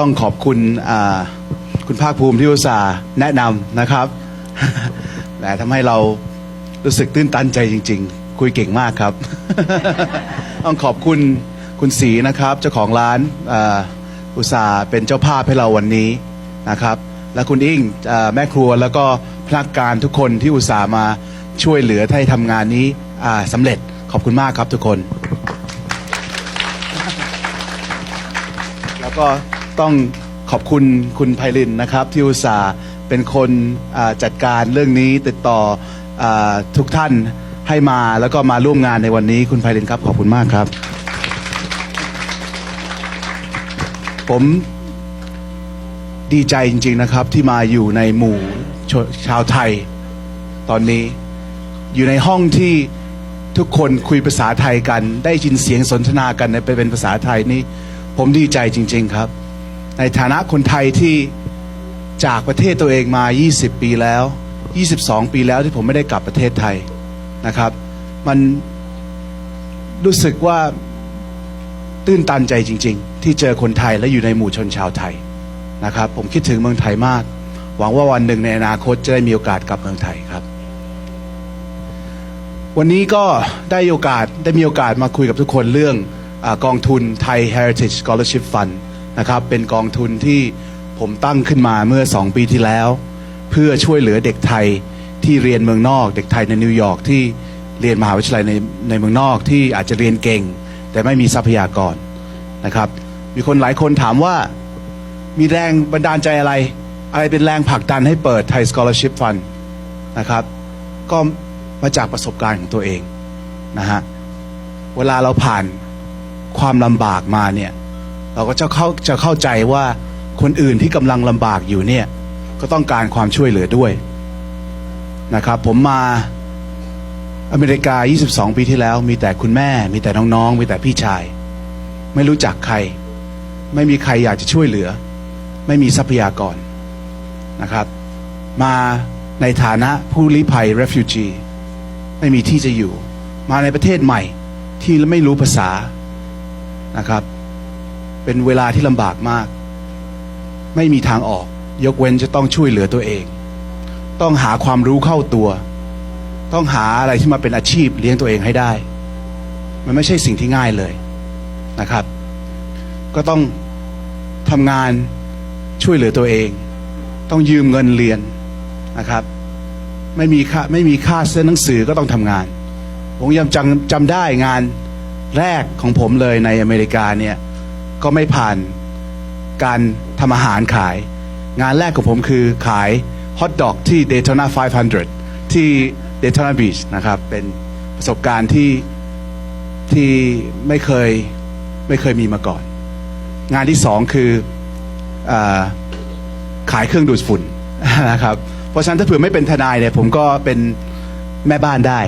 ต้องขอบคุณคุณภาคภูมิที่อุตส่าห์แนะนำนะครับแต่ทำให้เรารู้สึกตื้นตันใจจริง ๆ คุยเก่งมากครับ ต้องขอบคุณคุณศรีนะครับ เจ้าของร้านอุตส่าห์เป็นเจ้าภาพให้เราวันนี้นะครับ และคุณอิงอ่าแม่ครัวแล้วก็พนักงานทุกคนที่อุตส่าห์มาช่วยเหลือให้ทำงานนี้สำเร็จขอบคุณมากครับทุกคน แล้วก็ ต้องขอบคุณคุณไพลินนะครับ ที่อุตส่าห์เป็นคนอ่าจัดการเรื่องนี้ติดต่ออาทุกท่านให้มาแล้วก็มาร่วมงานในวันนี้คุณไพลินครับ ขอบคุณมากครับ ผมดีใจจริง ๆนะครับที่มาอยู่ในหมู่ชชาวไทย ตอนนี้อยู่ในห้องที่ทุกคนคุยภาษาไทยกัน ได้ยินเสียงสนทนากันในเป็นภาษาไทยนี่ผมดีใจจริง ๆ ครับ ในฐานะคนไทยที่จากประเทศตัวเองมา 20 ปีแล้ว 22 ปีแล้วที่ผมไม่ได้กลับประเทศไทยนะครับ มันรู้สึกว่าตื้นตันใจจริง ๆ ที่เจอคนไทยและอยู่ในหมู่ชนชาวไทยนะครับ ผมคิดถึงเมืองไทยมาก หวังว่าวันหนึ่งในอนาคตจะได้มีโอกาสกลับเมืองไทยครับ วันนี้ก็ได้โอกาสได้มีโอกาสมาคุยกับทุกคนเรื่องอกองทุนไทย Heritage Scholarship Fund นะครับ เป็นกองทุนที่ผมตั้งขึ้นมาเมื่อ 2 ปีที่แล้ว เพื่อช่วยเหลือเด็กไทยที่เรียนเมืองนอก เด็กไทยในนิวยอร์กที่เรียนมหาวิทยาลัยในในเมืองนอกที่อาจจะเรียนเก่ง แต่ไม่มีทรัพยากรนะครับ มีคนหลายคนถามว่ามีแรงบันดาลใจอะไร อะไรเป็นแรงผลักดันให้เปิดไทย Scholarship Fund นะครับ ก็มาจากประสบการณ์ของตัวเองนะฮะเวลาเราผ่านความลำบากมาเนี่ย เราก็จะเข้าจะเข้าใจว่าคนอื่นที่กำลังลำบากอยู่เนี่ย ก็ต้องการความช่วยเหลือด้วยนะครับ ผมมาอเมริกา 22 ปีที่แล้ว มีแต่คุณแม่ มีแต่น้องๆ มีแต่พี่ชาย ไม่รู้จักใคร ไม่มีใครอยากจะช่วยเหลือ ไม่มีทรัพยากรนะครับ มาในฐานะผู้ลี้ภัย refugee ไม่มีที่จะอยู่ มาในประเทศใหม่ที่ไม่รู้ภาษานะครับ เป็นเวลาที่ลำบากมาก ไม่มีทางออก ยกเว้นจะต้องช่วยเหลือตัวเอง ต้องหาความรู้เข้าตัว ต้องหาอะไรที่มาเป็นอาชีพเลี้ยงตัวเองให้ได้ มันไม่ใช่สิ่งที่ง่ายเลยนะครับ ก็ต้องทำงานช่วยเหลือตัวเอง ต้องยืมเงินเรียนนะครับไม่มีค่าไม่มีค่าเสื้อหนังสือก็ต้องทำงาน ผมยังจำจำได้งานแรกของผมเลยในอเมริกาเนี่ย ก็ไม่ผ่านการทำอาหารขาย งานแรกของผมคือขายฮอทดอกที่ Daytona 500 ที่ Daytona Beach นะครับ เป็นประสบการณ์ที่ที่ไม่เคยไม่เคยมีมาก่อน งานที่สองคืออขายเครื่องดูดฝุ่นนะครับ เพราะฉะนั้นถ้าเผื่อไม่เป็นทนายเนี่ยผมก็เป็นแม่บ้านได้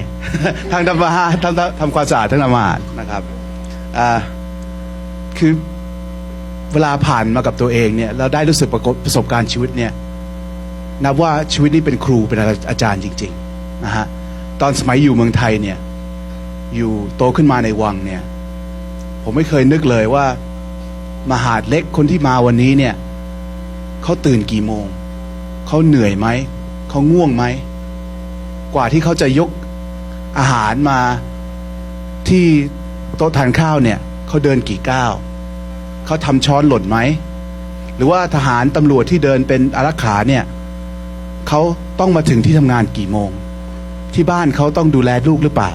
ทั้งทำอาหารทั้งทำความสะอาดทั้งทำอาหารนะครับคือ เวลาผ่านมากับตัวเองเนี่ยเราได้รู้สึกประกบประสบการณ์ชีวิตเนี่ยนับว่าชีวิตนี้เป็นครูเป็นอาจารย์จริงๆนะฮะตอนสมัยอยู่เมืองไทยเนี่ยอยู่โตขึ้นมาในวังเนี่ยผมไม่เคยนึกเลยว่า มหาดเล็กคนที่มาวันนี้เนี่ยเขาตื่นกี่โมง เขาเหนื่อยไหม เขาง่วงไหม กว่าที่เขาจะยกอาหารมาที่โต๊ะทานข้าวเนี่ย เขาเดินกี่ก้าว เขาทำช้อนหล่นไหม หรือว่าทหารตำรวจที่เดินเป็นอารักขาเนี่ยเขาต้องมาถึงที่ทำงานกี่โมง ที่บ้านเขาต้องดูแลลูกหรือเปล่า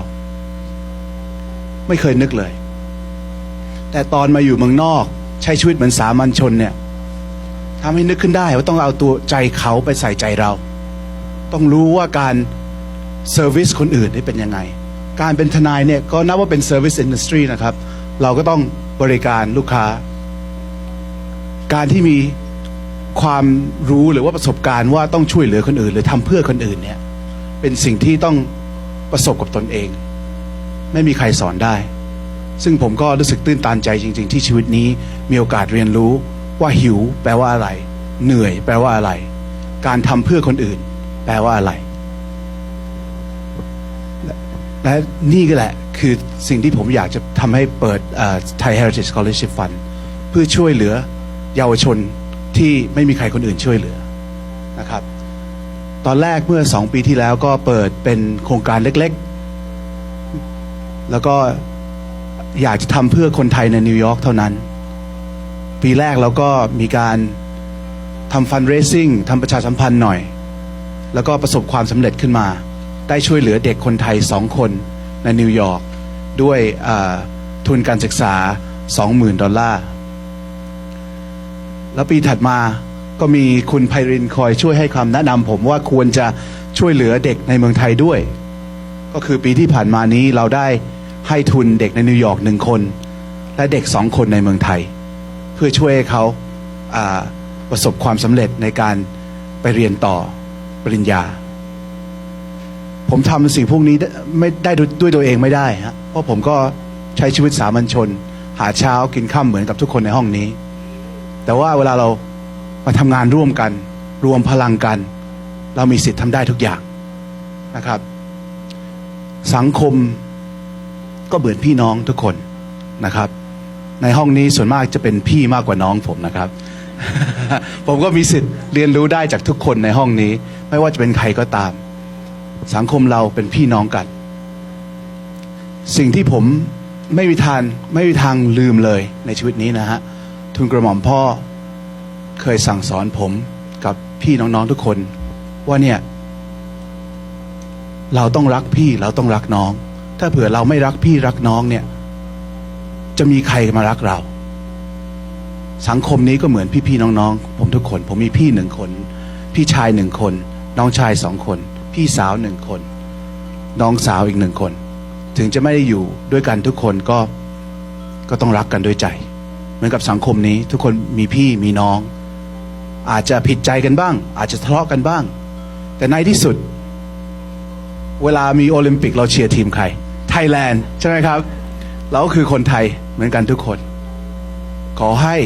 ไม่เคยนึกเลย แต่ตอนมาอยู่เมืองนอกใช้ชีวิตเหมือนสามัญชนเนี่ยทำให้นึกขึ้นได้ว่าต้องเอาตัวใจเขาไปใส่ใจเรา ต้องรู้ว่าการเซอร์วิสคนอื่นนี่เป็นยังไง การเป็นทนายเนี่ยก็นับว่าเป็นเซอร์วิสอินดัสทรีนะครับ เราก็ต้องบริการลูกค้า การที่มีความรู้หรือว่าประสบการณ์ว่าต้องช่วยเหลือคนอื่น หรือทำเพื่อคนอื่นเนี่ย เป็นสิ่งที่ต้องประสบกับตนเอง ไม่มีใครสอนได้ ซึ่งผมก็รู้สึกตื้นตันใจจริง ๆ ที่ชีวิตนี้มีโอกาสเรียนรู้ว่าหิว แปลว่าอะไร เหนื่อย แปลว่าอะไร การทำเพื่อคนอื่น แปลว่าอะไร และและนี่ก็แหละคือสิ่งที่ผมอยากจะทำให้เปิดไทย Heritage Scholarship Fund เพื่อช่วยเหลือ เยาวชนที่ไม่มีใครคนอื่นช่วยเหลือนะครับ ตอนแรกเมื่อสองปีที่แล้วก็เปิดเป็นโครงการเล็กๆ แล้วก็อยากจะทำเพื่อคนไทยในนิวยอร์กเท่านั้น ปีแรกเราก็มีการทำฟันเรซิ่งทำประชาสัมพันธ์หน่อย แล้วก็ประสบความสำเร็จขึ้นมา ได้ช่วยเหลือเด็กคนไทยสองคนในนิวยอร์กด้วยทุนการศึกษา 20,000 ดอลลาร์ แล้วปีถัดมาก็มีคุณไพรินคอยช่วยให้คำแนะนำผมว่าควรจะช่วยเหลือเด็กในเมืองไทยด้วย ก็คือปีที่ผ่านมานี้เราได้ให้ทุนเด็กในนิวยอร์กหนึ่งคน และเด็กสองคนในเมืองไทย เพื่อช่วยให้เขาประสบความสำเร็จในการไปเรียนต่อปริญญา ผมทำสิ่งพวกนี้ไม่ได้ด้วยด้วยตัวเองไม่ได้ฮะเพราะผมก็ใช้ชีวิตสามัญชน หาเช้ากินข้ามเหมือนกับทุกคนในห้องนี้ แต่ว่าเวลาเรามาทำงานร่วมกัน รวมพลังกัน เรามีสิทธิ์ทำได้ทุกอย่างนะครับ สังคมก็เหมือนพี่น้องทุกคนนะครับ ในห้องนี้ส่วนมากจะเป็นพี่มากกว่าน้องผมนะครับ ผมก็มีสิทธิ์เรียนรู้ได้จากทุกคนในห้องนี้ ไม่ว่าจะเป็นใครก็ตาม สังคมเราเป็นพี่น้องกัน สิ่งที่ผมไม่มีทางไม่มีทางลืมเลยในชีวิตนี้นะฮะ ทุนกระหม่อมพ่อเคยสั่งสอนผมกับพี่น้องๆทุกคน ว่าเนี่ย เราต้องรักพี่เราต้องรักน้อง ถ้าเผื่อเราไม่รักพี่รักน้องเนี่ย จะมีใครมารักเรา สังคมนี้ก็เหมือนพี่ๆน้องๆผมทุกคน ผมมีพี่หนึ่งคน พี่ชายหนึ่งคน น้องชายสองคน พี่สาวหนึ่งคน น้องสาวอีกหนึ่งคน ถึงจะไม่ได้อยู่ด้วยกันทุกคนก็ก็ต้องรักกันด้วยใจ เหมือนกับสังคมนี้ ทุกคนมีพี่มีน้อง อาจจะผิดใจกันบ้าง อาจจะทะเลาะกันบ้าง แต่ในที่สุด เวลามีโอลิมปิกเราเชียร์ทีมใคร ไทยแลนด์ใช่ไหมครับ เราก็คือคนไทยเหมือนกันทุกคน ขอให้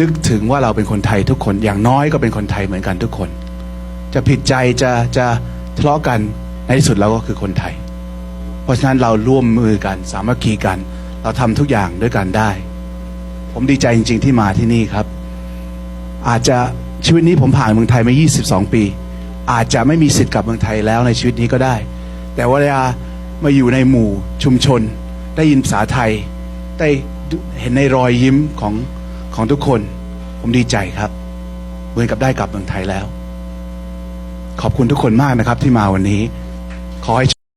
นึกถึงว่าเราเป็นคนไทยทุกคนอย่างน้อยก็เป็นคนไทยเหมือนกันทุกคน จะผิดใจจะจะทะเลาะกันในที่สุดเราก็คือคนไทย เพราะฉะนั้นเราร่วมมือกันสามัคคีกัน เราทำทุกอย่างด้วยกันได้ ผมดีใจจริง ๆ ที่มาที่นี่ครับ อาจจะชีวิตนี้ผมผ่านเมืองไทยมา 22 ปี อาจจะไม่มีสิทธิ์กลับเมืองไทยแล้วในชีวิตนี้ก็ได้ แต่เวลามาอยู่ในหมู่ชุมชน ได้ยินภาษาไทย ได้เห็นในรอยยิ้มของของทุกคน ผมดีใจครับ เหมือนกับได้กลับเมืองไทยแล้ว ขอบคุณทุกคนมากนะครับที่มาวันนี้ ขอให้